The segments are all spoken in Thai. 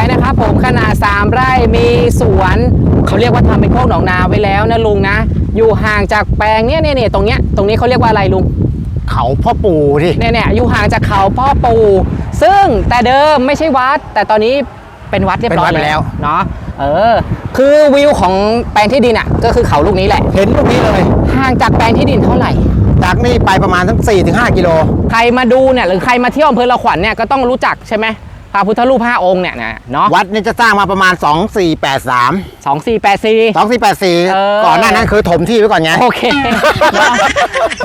วยๆนะครับผมขนาด 3 ไร่มีสวนเขาเรียกว่าทำเป็นโคกหนองนาไว้แล้วนะลุงนะ อยู่ห่างจากแปลงเนี้ยเนี่ยเนี่ยตรงเนี้ยตรงนี้เขาเรียกว่าอะไรลุงเขาพ่อปู่ดิเนี่ยเนี่ยอยู่ห่างจากเขาพ่อปู่ซึ่งแต่เดิมไม่ใช่วัด แต่ตอนนี้เป็นวัดเรียบร้อยเป็นวัดไปแล้วเนาะเออ คือวิวของแปลงที่ดินอะ ก็คือเขาลูกนี้แหละ เห็นลูกนี้เลยห่างจากแปลงที่ดินเท่าไหร่จากนี่ไปประมาณทั้ง4-5กิโลใครมาดูเนี่ยหรือใครมาเที่ยวอำเภอละขวัญเนี่ยก็ต้องรู้จักใช่ไหม พระพุทธรูปห้าองค์เนี่ยนะเนาะวัดนี่จะสร้างมาประมาณ 2483 สองสี่แปดสี่ เออ 2484 ก่อนหน้านั้นคือถมที่ไว้ก่อนไง โอเค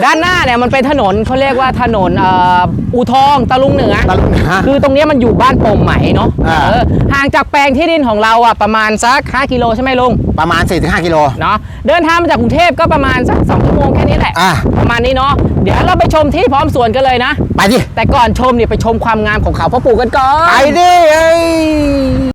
ด้านหน้าเนี่ยมันเป็นถนนเขาเรียกว่าถนนเอ่ออูทองตะลุงเหนือตะลุงเหนือคือตรงเนี้ยมันอยู่บ้านโป่งไหมเนาะอ่า เออห่างจากแปลงที่ดินของเราอะประมาณสัก5กิโลใช่ไหมลุงประมาณ 4-5 กิโล เนาะเดินทางมาจากกรุงเทพก็ประมาณสัก2ชั่วโมงแค่นี้แหละอะ ประมาณนี้เนาะเดี๋ยวเราไปชมที่พร้อมสวนกันเลยนะ ไปดิ แต่ก่อนชมเนี่ยไปชมความงามของเขาพ่อปู่กันก่อน ไปดิเ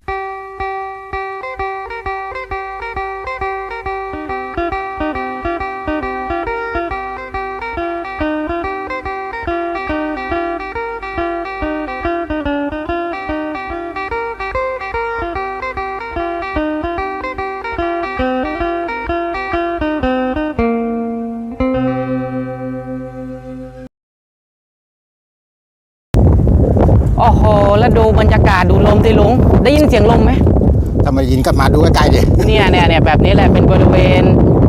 นกลับมาดูใกล้ๆดิเนี่ยเนี่ยเนี่ยแบบนี้แหละเป็นบริเวณ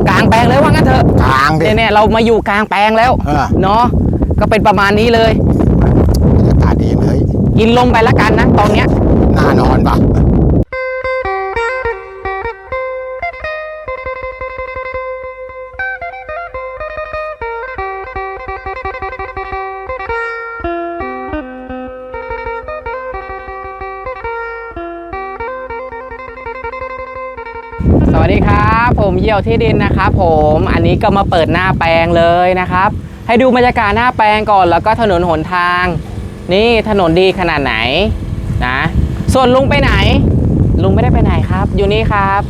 กลางแปลงเลยว่างั้นเถอะกลางดิเนี่ยเนี่ยเรามาอยู่กลางแปลงแล้วเออเนาะก็เป็นประมาณนี้เลย บรรยากาศดีเลย กินลมไปละกันนะตอนเนี้ยน่านอนปะ ยี่ยวที่ดินนะครับผมอันนี้ก็มาเปิดหน้าแปลงเลยนะครับ ให้ดูบรรยากาศหน้าแปลงก่อน แล้วก็ถนนหนทาง นี่ถนนดีขนาดไหนนะส่วนลุงไปไหน ลุงไม่ได้ไปไหนครับ อยู่นี่ครับ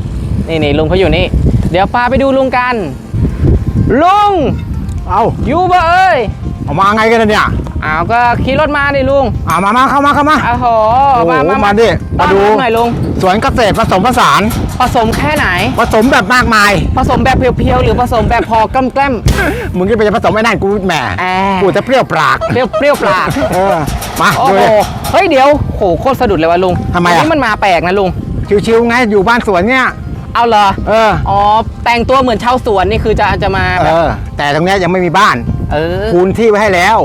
นี่นี่ลุงเขาอยู่นี่ เดี๋ยวพาไปดูลุงกัน ลุงเอ้าอยู่บ่เอ้ยเอามาไงกันล่ะเนี่ย อ้าวก็ขี่รถมาดิลุงอ่ามามาเข้ามาเข้ามาอ้าวโหโอ้โหมามามาดิต้อมานดูรับหน่อยลุง สวนเกษตรผสมผสาน ผสมแค่ไหน ผสมแบบมากมาย ผสมแบบเพียวๆ หรือผสมแบบพอกล้ำแกล้ม มึงจะไปจะผสมไอ้นั่นกูแหมแอะ กูจะเปรี้ยวปากเปรี้ยวเปรี้ยวปลากเออมาโอ้ดูโหดิ เฮ้ยเดี๋ยวโหโคตรสะดุดเลยว่ะลุงทำไมอะ วันนี้มันมาแปลกนะลุง ชิวๆไงอยู่บ้านสวนเนี่ย เอาเหรอเออ อ๋อแต่งตัวเหมือนชาวสวนนี่คือจะจะมาเอแบบอ แต่ตรงเนี้ยยังไม่มีบ้าน เออคูณที่ไว้ให้แล้ว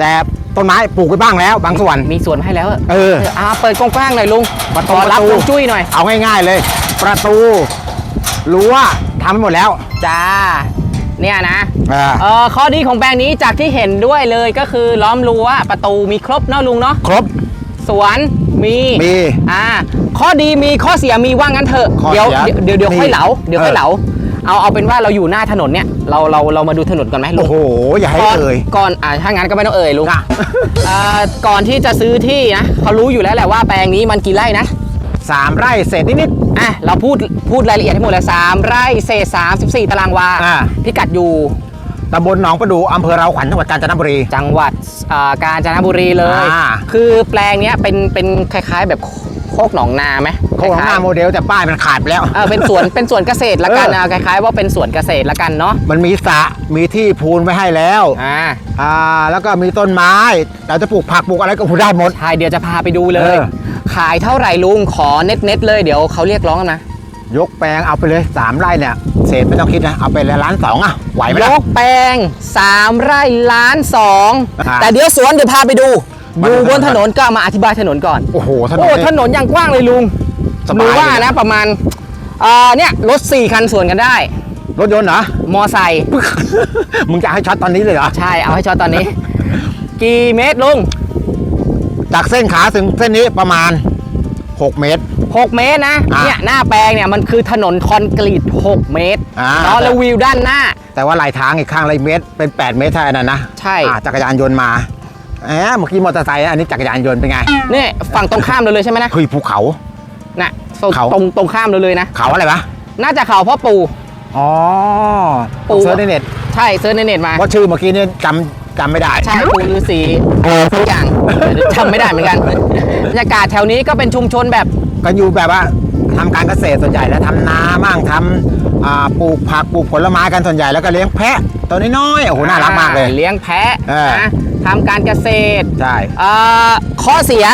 แต่ต้นไม้ปลูกไว้บ้างแล้ว บางส่วน มีสวนให้แล้วอะเอออ่าเปิดกว้างๆหน่อยลุงประตูขอรับประตูลุงจุ้ยหน่อย เอาง่ายๆเลย ประตูรั้วทำไปหมดแล้ว จ้า เนี่ยนะเออเออข้อดีของแปลงนี้จากที่เห็นด้วยเลยก็คือล้อมรั้วประตูมีครบเนาะลุงเนาะครบ สวนมีมีอ่าข้อดีมีข้อเสียมีว่างั้นเถอะข้อเดี๋ยวเสียเดี๋ยวเดี๋ยวมีค่อยเหลาเดี๋ยวค่อยเออเหลา เอาเอาเป็นว่าเราอยู่หน้าถนนเนี่ยเราเราเรามาดูถนนก่อนไหมลุโอ้งโห อย่าให้ก่อนเอ่ย ก่อนอ่าถ้างั้นก็ไม่ต้องเอ่ยลุงอะ อ่าก่อนที่จะซื้อที่นะเขารู้อยู่แล้วแหละว่าแปลงนี้มันกี่ไร่นะ สามไร่เศษนิด อะเราพูดพูดรายละเอียดให้หมดเลยสามไร่เศษ34ตารางวาอ่า พิกัดอยู่ๆตำบลหนองประดูอำเภอเราขวัญจังหวัดกาญจนบุรี จังหวัดอ่ากาญจนบุรีเลย อ่า คือแปลงเนี้ยเป็นเป็นคล้ายๆแบบ โคกหนองนาไหมโค้งหน้าโมเดลแต่ป้ายมันขาดไปแล้วเออเป็นสวนเป็นสวนเกษตรละกันเออนะคล้ายๆ ว่าเป็นสวนเกษตรละกันเนาะมันมีสระมีที่พูนไว้ให้แล้วอ่าอ่าแล้วก็มีต้นไม้ เราจะปลูกผักปลูกอะไรก็ปลูกได้หมดใช่เดี๋ยวจะพาไปดูเลยเออขายเท่าไหร่ลุงขอเน็ตเน็ตๆเลยเดี๋ยวเขาเรียกร้องกันนะยกแปลงเอาไปเลยสามไร่เนี่ยเศษไม่ต้องคิดนะเอาไปเลยล้านสองอะไหวไหมยล่ะกแปลง 3 ไร่ล้านสองครับแต่เดี๋ยวสวนเดี๋ยวพาไปดูมาอ ดูยู่บนถถนนนนก็มาอธิบายถนนก่อน โอ้โหถนนโอ้นี่ถนนอย่างกว้างเลยลุงสบายดูว่าเลยนะประมาณเอ่อเนี่ยรถ4คันสวนกันได้ รถยนต์เหรอมอไซค์มึงจะให้ช็อตตอนนี้เลยเหรอใช่เอาให้ช็อตตอนนี้ กี่เมตรลุงจากเส้นขาถึงเส้นนี้ประมาณ 6 เมตร 6 เมตรนะอะเนี่ยหน้าแปลงเนี่ยมันคือถนนคอนกรีต 6 เมตรอ่าเนาะแล้ววิวด้านหน้า แต่ว่าไหลทางอีกข้างละเมตรเป็น 8 เมตรเท่านั้นนะใช่อ่าจักรยานยนต์มา แหมเมื่อกี้มอเตอร์ไซค์อันนี้จักรยานยนต์เป็นไงนี่ฝั่งตรงข้ามเราเลยใช่ไหมนะเฮ้ยภูเขา น่ะตรงเขา ตรงตรงข้ามเราเลยนะเขาอะไรวะน่าจะเขาพ่อปู่อ๋อปู่เซิร์ชในเน็ตใช่เซิร์ชในเน็ตมาเพราะชื่อเมื่อกี้เนี่ยจำจำไม่ได้ใช่ปูฤาษีเออทุกอย่างจำไม่ได้เหมือนกันบรรยากาศแถวนี้ก็เป็นชุมชนแบบก็อยู่แบบว่าทำการเกษตรส่วนใหญ่แล้วทำนาบ้างทำอ่าปลูกผักปลูกผลไม้กันส่วนใหญ่แล้วก็เลี้ยงแพะตัวน้อยๆโอ้โหน่ารักมากเลย เลี้ยงแพะเออนะ ทำการเกษตรใช่เอ่อข้อเสีย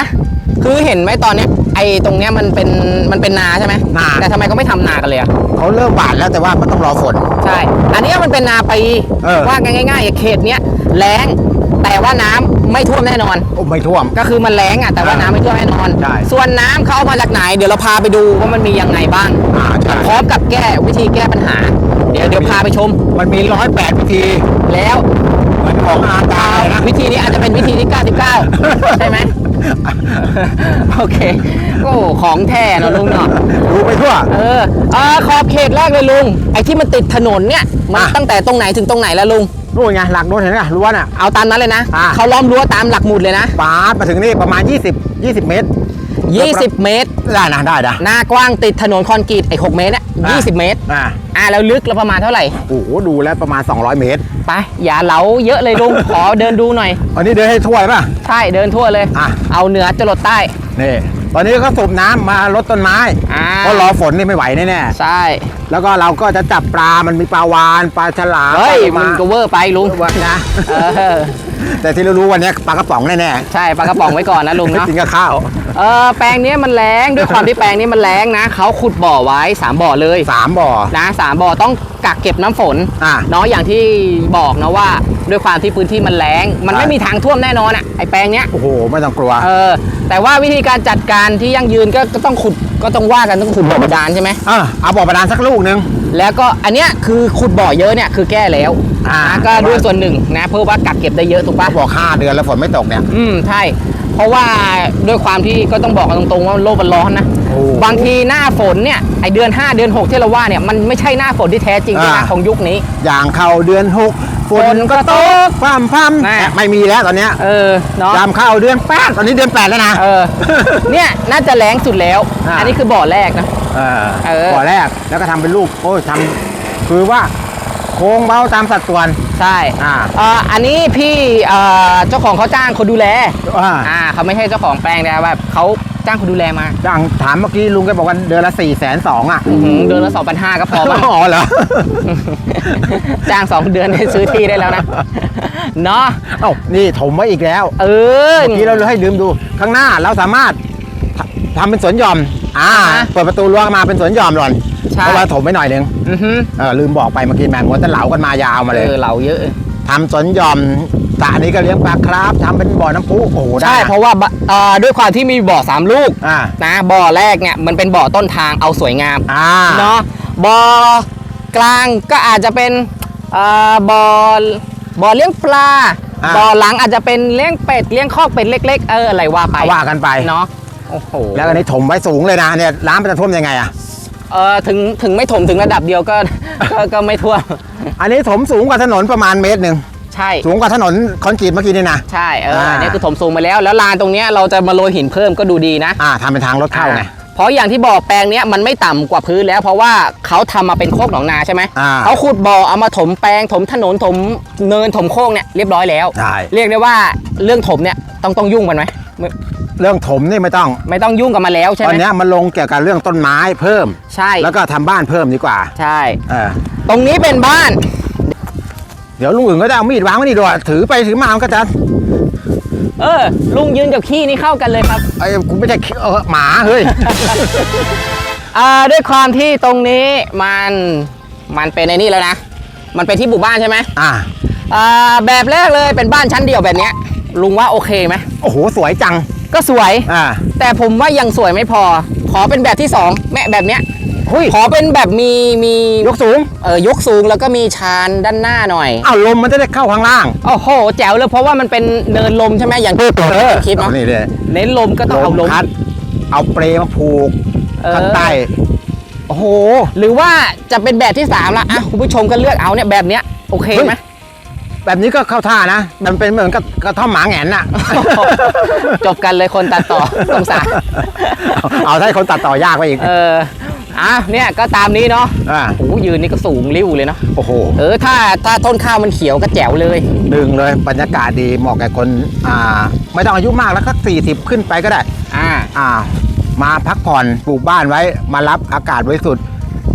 คือเห็นไหมตอนเนี้ยไอ้ตรงเนี้ยมันเป็นมันเป็นนาใช่ไหมนา แต่ทำไมเขาไม่ทำนากันเลยอะเขาเริ่มหวานแล้วแต่ว่ามันต้องรอฝน ใช่ อันเนี้ยมันเป็นนาปีเออ ว่ากันง่ายๆเขตเนี้ยแล้งแต่ว่าน้ำไม่ท่วมแน่นอน โอ้ไม่ท่วม ก็คือมันแล้งอะแต่ว่าอ่าน้ำไม่ท่วมแน่นอน ใช่ ส่วนน้ำเขาเอามาจากไหน เดี๋ยวเราพาไปดูว่ามันมียังไงบ้าง อ่าใช่พร้อมกับแก้วิธีแก้ปัญหา เดี๋ยวเดี๋ยวพาไปชม มันมีร้อยแปดวิธีแล้ว เหมือนของอาจารย์เลยนะวิธีนี้อาจจะเป็นวิธีที่ 99 ใช่ไหมโอเค โอ้ของแท้เนอะลุงเนาะดูไปทั่ว เออเออขอบเขตแรกเลยลุง ไอ้ที่มันติดถนนเนี่ย มันอะ ตั้งแต่ตรงไหนถึงตรงไหนแล้วลุง นู่นไงหลักนู่นเห็นไหมรั้วน่ะ เอาตามนั้นเลยนะ อะ เขาล้อมรั้วตามหลักหมุดเลยนะปาดมาถึงนี่ประมาณ 20 20 เมตร 20 เมตร ได้นะได้นะหน้ากว้างติดถนนคอนกรีตไอ้6เมตรเนี่ยอะ20 เมตร อ่าอะแล้วลึกแล้วประมาณเท่าไหร่ โอ้โหดูแล้วประมาณ 200 เมตร ไป อย่าเหลาเยอะเลยลุง ขอเดินดูหน่อย อันนี้เดินให้ทั่วป่ะ ใช่ เดินทั่วเลย อะ เอาเหนือจรดใต้ นี่ ตอนนี้ก็สูบน้ำมาลดต้นไม้อ่าเพราะรอฝนนี่ไม่ไหวแน่ใช่ๆแล้วก็เราก็จะจับปลา มันมีปลาวานปลาฉลามเฮ้ยปลามึงก็เวอร์ไปลุงว่านะ เออแต่ที่เรารู้วันนี้ปลากระป๋องแน่ใช่ปลากระป๋องไว้ก่อนนะลุงๆเนาะ กินกับข้าว เออแปลงเนี้ยมันแรงด้วยความที่แปลงนี้มันแรงนะเขาขุดบ่อไว้ 3 บ่อเลยสามบ่อ นะสามบ่อต้องกักเก็บน้ำฝนอะ เนาะอย่างที่บอกนะว่า ด้วยความที่พื้นที่มันแรงมันไม่ใช่มีทางท่วมแน่นอนอะไอแปลงเนี้ยโอ้โหไม่ต้องกลัวเออแต่ว่าวิธีการจัดการที่ยั่งยืนก็ก็ต้องขุดก็ต้องว่ากันต้องขุดบ่อบาดาลใช่ไหมเออเอาบ่อบาดาลสักลูกหนึงแล้วก็อันเนี้ยคือขุดบ่อเยอะเนี่ยคือแก้แล้วอ่านะก็ด้วยส่วนหนึ่งนะเพื่อว่ากักเก็บได้เยอะถูกปะบอกห้าเดือนแล้วฝนไม่ตกเนี่ยอืมใช่เพราะว่าด้วยความที่ก็ต้องบอกกันตรงๆว่าโลกมันร้อนนะโอ้บางทีหน้าฝนเนี่ยไอเดือน 5 เดือน 6 ที่เราว่าเนี่ยมันไม่ใช่หน้าฝนที่แท้จริงด้วยนะอ่าของยุคนี้ อย่างเข้าเดือนหก ฝฝนนก็ก็ตตกกพร่ำพร่ำน่ะแต่ไม่มีแล้วตอนเนี้ยเออเนาะ ยามเข้าเดือนแปดตอนนี้เดือนแปดแล้วนะ เออ เนี่ยน่าจะแรงสุดแล้ว อ่า อันนี้คือบ่อแรกนะ เออเออ บ่อแรกแล้วก็ทำเป็นลูกโอ้ยทำคือว่าโค้งเบ้าตามสัดส่วน ใช่อ่าเอ่ออันนี้พี่เอ่อเจ้าของเขาจ้างคนดูแลอ่าอ่าเขาไม่ใช่เจ้าของแปลงแต่แบบเขาจ้างคนดูแลมาอย่างถามเมื่อกี้ลุงแกบอกว่าเดือนละสี่แสนสองอะอื้อหือเดือนละสองพันห้าก็พอมั้งอ๋อเหรอ จ้างสองเดือนให้ซื้อที่ได้แล้วนะเนาะเอ้านี่ถมไว้อีกแล้ว เออ เมื่อกี้เราเลยให้ลืมดูข้างหน้าเราสามารถทำทำเป็นสวนหย่อม อ่า อ่าฮะเปิดประตูรั้วมาเป็นสวนหย่อมหล่อน ใช่ เพราะว่าถมไว้หน่อยนึงอือฮึเออลืมบอกไปเมื่อกี้แมนมัวแต่เหลากันมายาวมาเลยเออเราเยอะ ทำสวนหย่อมสระนี้ก็เลี้ยงปลาคราฟทำเป็นบ่อน้ำพุโอ้โหได้ใช่นะเพราะว่าบะเอ่อด้วยความที่มีบ่อสามลูกอ่านะบ่อแรกเนี่ยมันเป็นบ่อต้นทางเอาสวยงามอ่าเนาะบ่อกลางก็อาจจะเป็นเอ่อบ่อบ่อเลี้ยงปลาอ่าบ่อหลังอาจจะเป็นเลี้ยงเป็ดเลี้ยงคอกเป็ดเล็ก ๆ เอออะไรว่าไปว่ากันไป เนาะโอ้โหแล้วอันนี้ถมไว้สูงเลยนะเนี่ยน้ำมันจะท่วมยังไงอะ เออถึงถึงไม่ถมถึงระดับเดียวก็ก็ก็ไม่ท่วมอันนี้ถมสูงกว่าถนนประมาณเมตรหนึ่งใช่ สูงกว่าถนนคอนกรีตเมื่อกี้นี่นะ ใช่เอออ่าอันนี้คือถมสูงมาแล้ว แล้วลานตรงเนี้ยเราจะมาโรยหินเพิ่มก็ดูดีนะอ่าทำเป็นทางรถเข้าไงอ่เพราะอย่างที่บ่อแปลงเนี้ยมันไม่ต่ำกว่าพื้นแล้ว เพราะว่าเขาทำมาเป็นโคกหนองนาใช่ไหมอ่าเขาขุดบ่อเอามาถมแปลงถมถนนถมเนินถมโคกเนี่ยเรียบร้อยแล้ว ใช่ เรียกได้ว่าเรื่องถมเนี่ยต้องต้องยุ่งกันไหมไม่ เรื่องถมนี่ไม่ต้องไม่ต้องยุ่งกันมาแล้วใช่ตไหอมนเนี้ยมันลงเกี่ยวกับเรื่องต้นไม้เพิ่ม ใช่แล้วก็ทำบ้านเพิ่มดีกว่าใช่ เออตรงนี้เป็นบ้าน เดี๋ยวลุงอื่นก็จะเอามีดวางไว้นี่ด้วยถือไปถือมามันก็จะเออ ลุงยืนกับขี้นี่เข้ากันเลยครับ ไอ้กูไม่ใช่เออหมาเฮ้ย อ่าด้วยความที่ตรงนี้มันมันเป็นในนี่แล้วนะ มันเป็นที่หมู่บ้านใช่ไหมอ่าอ่าแบบแรกเลยเป็นบ้านชั้นเดียวแบบเนี้ยลุงว่าโอเคไหมโอ้โหสวยจัง ก็สวย อ่าแต่ผมว่ายังสวยไม่พอ ขอเป็นแบบที่สองแม่แบบเนี้ยเฮ้ยขอเป็นแบบมีมียกสูงเออยกสูงแล้วก็มีชานด้านหน้าหน่อย อ้าวลมมันจะได้เข้าข้างล่างโอ้โหแจ๋วเลยเพราะว่ามันเป็นเนินลมใช่ไหมอย่างที่คลิปเนาะนี่เลยเน้นลมก็ต้องเอาลมคัดเอาเปรมาผูกเออ ข้างใต้โอ้โห หรือว่าจะเป็นแบบที่สามละอะคุณผู้ชมก็เลือกเอาเนี่ยแบบเนี้ยโอเคไหม แบบนี้ก็เข้าท่านะ มันเป็นเหมือนกับกระท่อมหมาแหงนน่ะ จบกันเลยคนตัดต่อสงสารเอาถ้าให้คนตัดต่อยากไปอีก เอออะเนี่ยก็ตามนี้เนาะอ่า โอ้โหยืนนี่ก็สูงริ้วเลยเนาะโอ้โห เออถ้าถ้าต้นข้าวมันเขียวก็แจ๋วเลย หนึ่งเลยบรรยากาศดีเหมาะกับคนอ่าไม่ต้องอายุมากแล้วสักสี่สิบขึ้นไปก็ได้ อ่า อ่า มาพักผ่อนปลูกบ้านไว้มารับอากาศบริสุทธิ์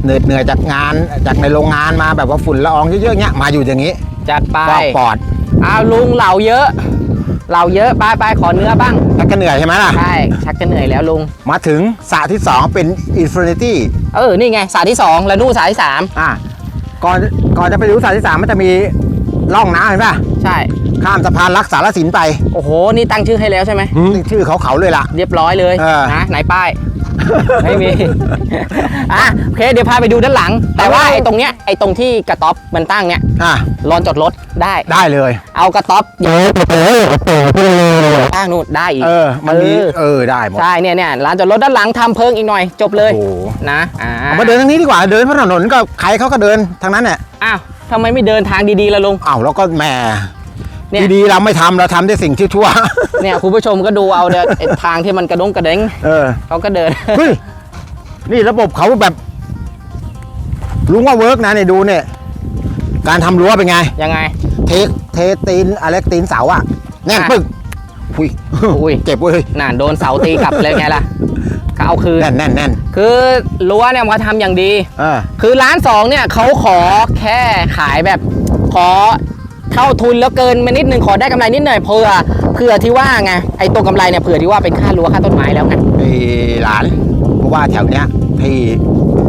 เหนื่อยเหนื่อยจากงานจากในโรงงานมาแบบว่าฝุ่นละอองเยอะๆเงี้ยมาอยู่อย่างนี้ จัดไปก็ปลอดอ้าวลุงเหล่าเยอะ เหล่าเยอะไปไปขอเนื้อบ้างแล้วก็เหนื่อยใช่ไหมล่ะ ใช่ชักจะเหนื่อยแล้วลุง มาถึงสระที่ 2 เป็น Infinity เออ นี่ไงสายที่ 2 แล้วนู่นสายที่อะก่อนก่อนจะไปดูสระที่ 3 มันจะมีร่องน้ำเห็นป่ะ3ใช่ ข้ามสะพานรักษาลสินไป โอ้โห นี่ตั้งชื่อให้แล้วใช่ไหมนี่ชื่อเขาเขาๆเลยล่ะ เรียบร้อยเลยเออนะไหนป้าย ไม่มี อะโอเคเดี๋ยวพาไปดูด้านหลัง แต่ว่าเอาไอ้ตรงเนี้ยไอ้ตรงที่กระต๊อบมันตั้งเนี้ยอะลอนจอดรถได้ ได้เลย เอากระต๊อบเยอะตั้งนู่นได้อีกเออ มันมีเออเออได้หมดใช่เนี่ยเนี่ยร้านจอดรถด้านหลังทำเพิงอีกหน่อย จบเลยโอ้โหนะอ่าเอามาเดินทางนี้ดีกว่าเดินเพราะถนนก็ใครเขาก็เดินทางนั้นแหละอ้าวทำไมไม่เดินทางดีๆละลุงอ้าวแล้วก็แหมเนี่ยดีๆเราไม่ทำเราทำได้สิ่งที่ชั่ว เนี่ยคุณผู้ชมก็ดูเอาเดี๋ยวไอ้ทางที่มันกระดงกระเด้งเออเขาก็เดิน เฮ้ยนี่ระบบเขาแบบลุงว่าเวิร์กนะเนี่ยดูเนี่ยการทำรั้วเป็นไง ยังไง เทเทตีนอะไรตีนเสาอะแน่นอะ ปึกอุ้ยอุ้ยเจ็บเว้ยน่าโดนเสาตีกลับเลยไงล่ะก็เอาคืนแน่นแน่นแน่นคือรั้วเนี่ยมันทำอย่างดี เออ คือร้านสองเนี่ยเขาขอแค่ขายแบบขอ เท่าทุนแล้วเกินมานิดนึงขอได้กำไรนิดหน่อยเผื่อเผื่อที่ว่าไงไอ้ตัวกำไรเนี่ยเผื่อที่ว่าเป็นค่ารั้วค่าต้นไม้แล้วไงไอ้หลานเพราะว่าแถวเนี้ยที่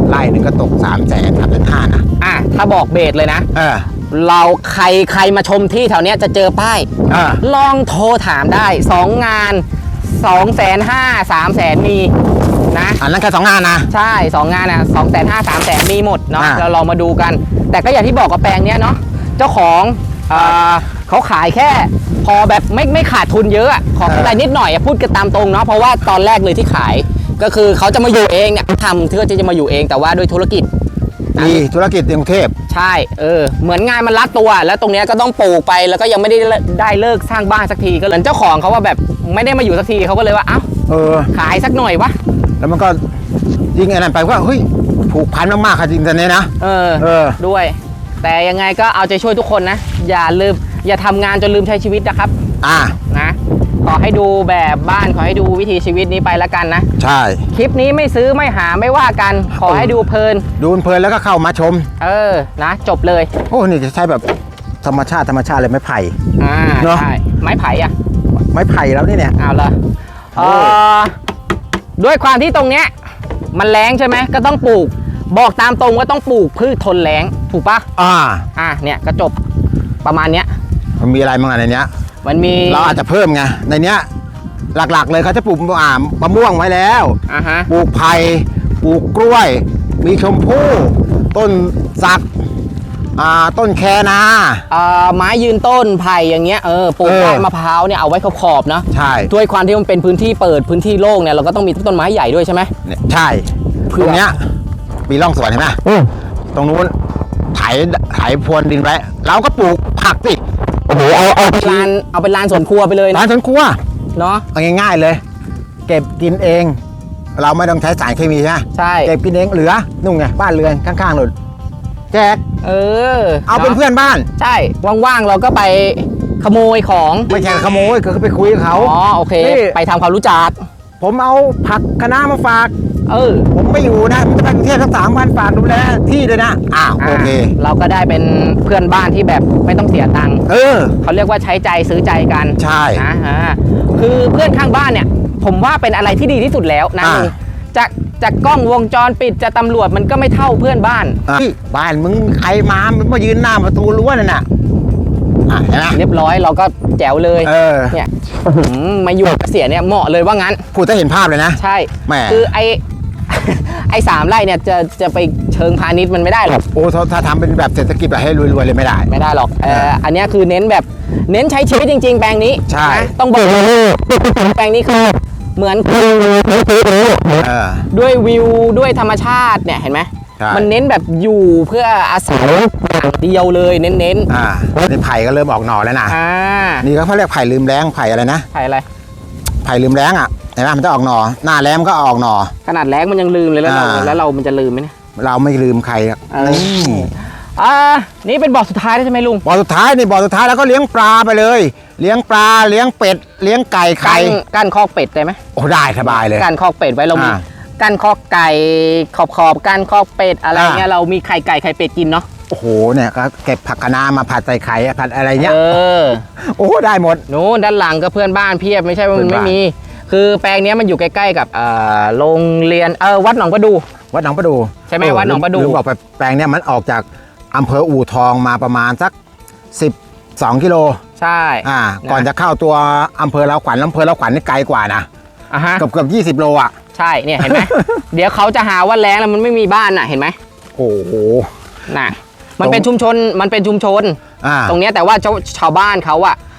ไร่หนึ่งก็ตกสามแสนสามแสนห้านะอะถ้าบอกเบสเลยนะเออเราใครใครมาชมที่แถวเนี้ยจะเจอป้ายเออลองโทรถามได้2งาน2แสนห้าสามแสนมีนะอันนั้นแค่สองงานนะใช่2งานอะสองแสนห้าสามแสนมีหมดเนาะอ่าเราลองมาดูกัน แต่ก็อย่างที่บอกกับแปลงเนี้ยเนาะเจ้าของเอ่อเขาขายแค่ พอแบบไม่ไม่ขาดทุนเยอะอะขอกำไรนิดหน่อยอะพูดกันตามตรงเนาะเพราะว่าตอนแรกเลยที่ขาย ก็คือเขาจะมาอยู่เองเนี่ยทำเพื่อที่จะมาอยู่เองแต่ว่าด้วยธุรกิจ มีธุรกิจในกรุงเทพ ใช่เออเหมือนงานมันรัดตัว แล้วตรงเนี้ยก็ต้องปลูกไปแล้วก็ยังไม่ได้ได้เลิกสร้างบ้านสักทีก็เลยเจ้าของเขาว่าแบบไม่ได้มาอยู่สักทีเขาก็เลยว่าเอ้าเออ ขายสักหน่อยวะแล้วมันก็ยิงไอ้นั่นไปว่าเฮ้ยผูกพันมากๆค่ะจริงตอนนี้นะ เออเออ ด้วย แต่ยังไงก็เอาใจช่วยทุกคนนะ อย่าลืม อย่าทำงานจนลืมใช้ชีวิตนะครับอ่า นะขอให้ดูแบบบ้านขอให้ดูวิถีชีวิตนี้ไปแล้วกันนะ ใช่ คลิปนี้ไม่ซื้อไม่หาไม่ว่ากัน ขอให้ดูเพลิน ดูเพลินแล้วก็เข้ามาชม เออนะ จบเลยโอ้นี่จะใช้แบบธรรมชาติธรรมชาติเลยไม้ไผ่ อ่าเนอะ ใช่ไม้ไผ่อะไม้ไผ่แล้วนี่เนี่ย เอาละโอ้เอ่อด้วยความที่ตรงเนี้ย มันแรงใช่ไหมก็ต้องปลูก บอกตามตรงว่าต้องปลูกพืชทนแรงถูกปะอ่า อะเนี่ยก็จบ ประมาณเนี้ยมันมีอะไรบ้างอะในเนี้ย มันมีเราอาจจะเพิ่มไงในเนี้ย หลักๆเลยเขาจะปลูกอ่ามะม่วงไว้แล้ว อะฮะปลูกไผ่ปลูกกล้วย มีชมพู่ต้นสักอ่าต้นแคนา เอ่อไม้ยืนต้นไผ่อย่างเงี้ยเออปลูกเออ ได้มะพร้าวเนี่ยเอาไว้ขอบๆนะใช่ด้วยความที่มันเป็นพื้นที่เปิดพื้นที่โล่งเนี่ยเราก็ต้องมีต้นไม้ใหญ่ด้วยใช่ไหม เนี่ยใช่เพื่ตอ รงเนี้ยมีร่องสวนเห็นไหมตรงนู้น ไถไถพรวนดินไว้เราก็ปลูกผักสิโอ้โหเอาเอาเป็นลานเอาเป็นลานสวนครัวไปเลยนะร้านสวนครัวเนาะเอาง่าย ๆเลย เก็บกินเอง เราไม่ต้องใช้สารเคมีใช่ไหมใช่ เก็บกินเองเหลือนุ่งไงบ้านเรือนข้างๆหลุดแจกเออเอาเป็นนะเพื่อนบ้าน ใช่ ว่างๆ เราก็ไปขโมยของไม่ใช่ขโมยคือไปคุยกับเขา อ๋อโอเค นี่ ไปทำความรู้จัก ผมเอาผักคะน้ามาฝาก เออผม ไม่อยู่นะผมจะไปกรุงเทพทั้งสามวันฝากดูแลที่ด้วยนะอ้าวโอเคาเราก็ได้เป็นเพื่อนบ้านที่แบบไม่ต้องเสียตังค์เออ เขาเรียกว่าใช้ใจซื้อใจกันใช่ นะอ่าคือเพื่อนข้างบ้านเนี่ย ผมว่าเป็นอะไรที่ดีที่สุดแล้วนะอ่า จากจากกล้องวงจรปิดจะตำรวจมันก็ไม่เท่าเพื่อนบ้าน อะบ้านมึงใครมามันมายืนหน้าประตูรั้วนั่นน่ะอะเห็นไหมเรียบร้อยเราก็แจ๋วเลยเออเนี่ยหืมมาอยู่กับเสียเนี่ยเหมาะเลยว่างั้น พูดจะเห็นภาพเลยนะ ใช่แหมคือไอ ไอสามไร่เนี่ยจะจะไปเชิงพาณิชย์มันไม่ได้หรอกโอ้ถ้าถ้าทำเป็นแบบเศรษฐกิจแบบให้รวยๆเลยไม่ได้ ไม่ได้หรอกเออเอออันเนี้ยคือเน้นแบบเน้นใช้ชีวิตจริง ๆ แปลงนี้ใช่ นะต้องบอกแปลงนี้คือเหมือนเออ ด้วยวิวด้วยธรรมชาติเนี่ยเห็นไหมใช่ มันเน้นแบบอยู่เพื่ออาศัยอย่างเดียวเลยเน้นอ่าในไผ่ก็เริ่มออกหน่อแล้วนะ ๆอ่านี่ก็เขาเรียกไผ่ลืมแรงไผ่อะไรนะไผ่อะไร ไผ่ลืมแรงอะ เห็นไหมมันจะออกหน่อหน้าแล้มก็ออกหน่อขนาดแรงมันยังลืมเลยแล้วเราอ่า แล้วเรามันจะลืมไหมเนี่ยเราไม่ลืมใครอะเออนี่อ่านี่เป็นบ่อสุดท้ายแล้วใช่ไหมลุงบ่อสุดท้ายนี่บ่อสุดท้ายแล้วก็เลี้ยงปลาไปเลย เลี้ยงปลาเลี้ยงเป็ด เลี้ยงไก่ไข่กั้นกั้นคอกเป็ดได้ไหมโอ้ได้สบายเลย กั้นคอกเป็ดไว้เรามีอ่ากั้นคอกไก่ขอบขอบกั้นคอกเป็ดอะไรเงี้ยอ่า เรามีไข่ไก่ไข่เป็ดกินเนาะโอ้โหเนี่ยก็เก็บผักคะน้ามาผัดใส่ไข่ผัดอะไรเงี้ยเออ โอ้ได้หมด นู้นด้านหลังก็เพื่อนบ้านเพียบไม่ใช่ว่ามันเพื่อนไม่บ้าน มี คือแปลงเนี้ยมันอยู่ใกล้ๆกับเอ่อโรงเรียนเออวัดหนองประดู วัดหนองประดูใช่ไหมเวัดหนองประดูลืมบอกไปแปลงเนี่ยมันออกจากอำเภออู่ทองมาประมาณสัก 12 กิโลใช่ อ่านะก่อนจะเข้าตัวอำเภอเราขวัญอำเภอเราขวัญนี่ไกลกว่านะอะฮะเกือบเกือบยีโลอะ ใช่เนี่ยเห็นไหม เดี๋ยวเขาจะหาว่าแรงแล้วมันไม่มีบ้านน่ะเห็นไหมโอ้โห น่ะมันเป็นชุมชนมันเป็นชุมชน อ่า ตรงเนี้ยแต่ว่าชาวชาวบ้านเขาอะเอ่อ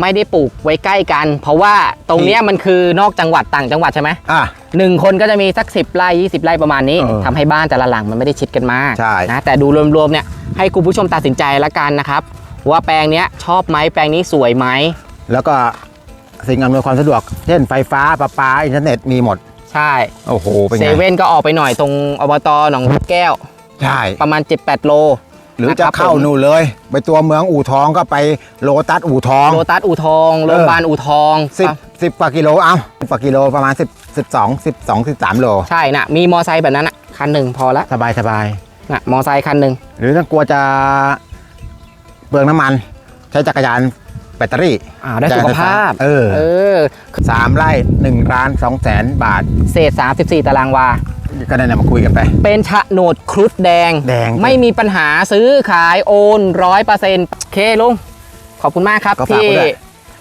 ไม่ได้ปลูกไว้ใกล้กัน เพราะว่าตรงเนี้ยมันคือนอกจังหวัดต่างจังหวัดใช่ไหมอ่าหนึ่งคนก็จะมีสัก 10ไร่20ไร่ประมาณนี้เออทำให้บ้านแต่ละหลังมันไม่ได้ชิดกันมากใช่ นะแต่ดูรวมๆเนี่ยให้คุณผู้ชมตัดสินใจละกันนะครับ ว่าแปลงเนี้ยชอบไหมแปลงนี้สวยไหมแล้วก็สิ่งอำนวยความสะดวก เช่นไฟฟ้าประปา อินเทอร์เน็ตมีหมด ใช่โอ้โห เป็นเซไง เว่นก็ออกไปหน่อยตรงอบตหนองลูกแก้ว ใช่ ประมาณ 7-8 โล หรือจะนะครับเข้าผม นู่นเลย ไปตัวเมืองอู่ทองก็ไปโลตัสอู่ทอง โลตัสอู่ทองโรงพยาบาลอู่ทองสิบสิบกว่ากิโลเอ้าสิบกว่ากิโลประมาณสิบสิบสองสิบสองสิบสามโล ใช่นะมีมอไซค์แบบนั้นอะคันหนึ่งพอละสบายสบายนะมอไซค์คันหนึ่งหรือถ้ากลัวจะเปลืองน้ำมัน ใช้จักรยานแบตเตอรี่อ่าได้สุขภาพเออเออสามไร่หนึ่งล้านสองแสนบาท เศษ 34 ตารางวา ก็ได้นำมาคุยกันไป เป็นโฉนดครุฑแดง แดง ไม่มีปัญหาซื้อขายโอนร้อยเปอร์เซ็นต์เคลุงขอบคุณมากครับก็ฝากที่ไว้ด้วย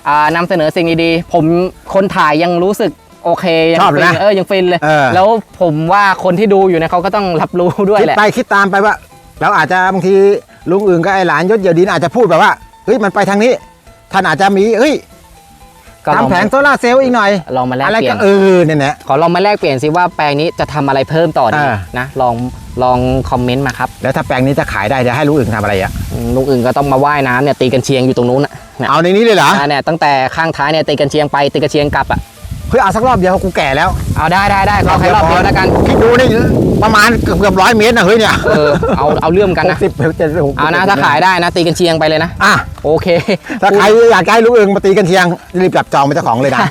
อ่านำเสนอสิ่งดีๆ ผมคนถ่ายยังรู้สึกโอเคยังชอบเลยฟินะเออยังฟินเลย เออ แล้วผมว่าคนที่ดูอยู่เนี่ยเขาก็ต้องรับรู้ด้วยคิดแหละ ไปคิดตามไปว่า เราอาจจะบางทีลุงอื่นก็ไอหลานยศเยียวดินอาจจะพูดแบบว่าเฮ้ยมันไปทางนี้ ท่านอาจจะมีเฮ้ย ก็ลองทำแผงโซลาร์เซลล์อีกหน่อย ลองมาแลกอะไรเปลี่ก็ยน เออเนี่ยแหละขอลองมาแลกเปลี่ยนสิว่าแปลงนี้จะทำอะไรเพิ่มต่อดีอ่า นะลองลองคอมเมนต์มาครับแล้วถ้าแปลงนี้จะขายได้จะให้ลุงอื่นทำอะไรอะอืมลุงอื่นก็ต้องมาว่ายน้ำเนี่ยตีกันเชียงอยู่ตรงนู้นน่ะเนี่ยเอาในนี้เลยเหรอ อ่าเนี่ยตั้งแต่ข้างท้ายเนี่ยตีกันเชียงไปตีกันเชียงกลับอะ เฮ้ยเอาสักรอบเดียวกูแก่แล้วเอาได้ได้ได้เอาแค่รอบเดียวแล้วกันคิดดูนี่ประมาณเกือบเกือบร้อยเมตรนะเฮ้ยเนี่ยเออเอาเอาเรื่องกันนะสิบเจ็ดสิบหกเอานะถ้าขายได้นะตีกันเชียงไปเลยนะอะโอเค ถ้าใครอยากจะให้ลุงอื่นมาตีกันเชียงรีบจับจองเป็นเจ้าของเลยนะ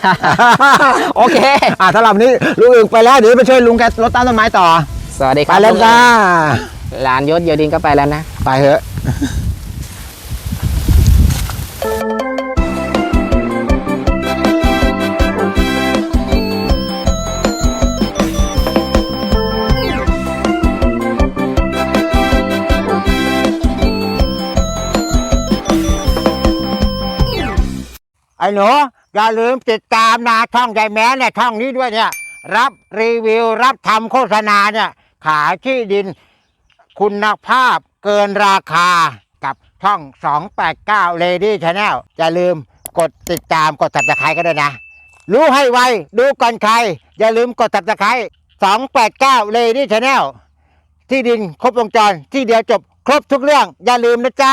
โอเคอะถ้าเรานี้ลุงอื่นไปแล้วเดี๋ยวไปช่วยลุงแกรดต้นต้นไม้ต่อสวัสดีคไปรับแล้วจ้าหลานยศเยดินก็ไปแล้วนะไปเถอะ หนูอย่าลืมติดตามนะช่องยายแม้เนี่ยช่องนี้ด้วยเนี่ย รับรีวิวรับทำโฆษณาเนี่ย ขายที่ดินคุณภาพเกินราคากับช่อง 289 Lady Channel อย่าลืมกดติดตามกด subscribe ก็ด้วยนะ รู้ให้ไว ดูก่อนใคร อย่าลืมกด subscribe 289 Lady Channel ที่ดินครบวงจรที่เดียวจบครบทุกเรื่อง อย่าลืมนะจ๊ะ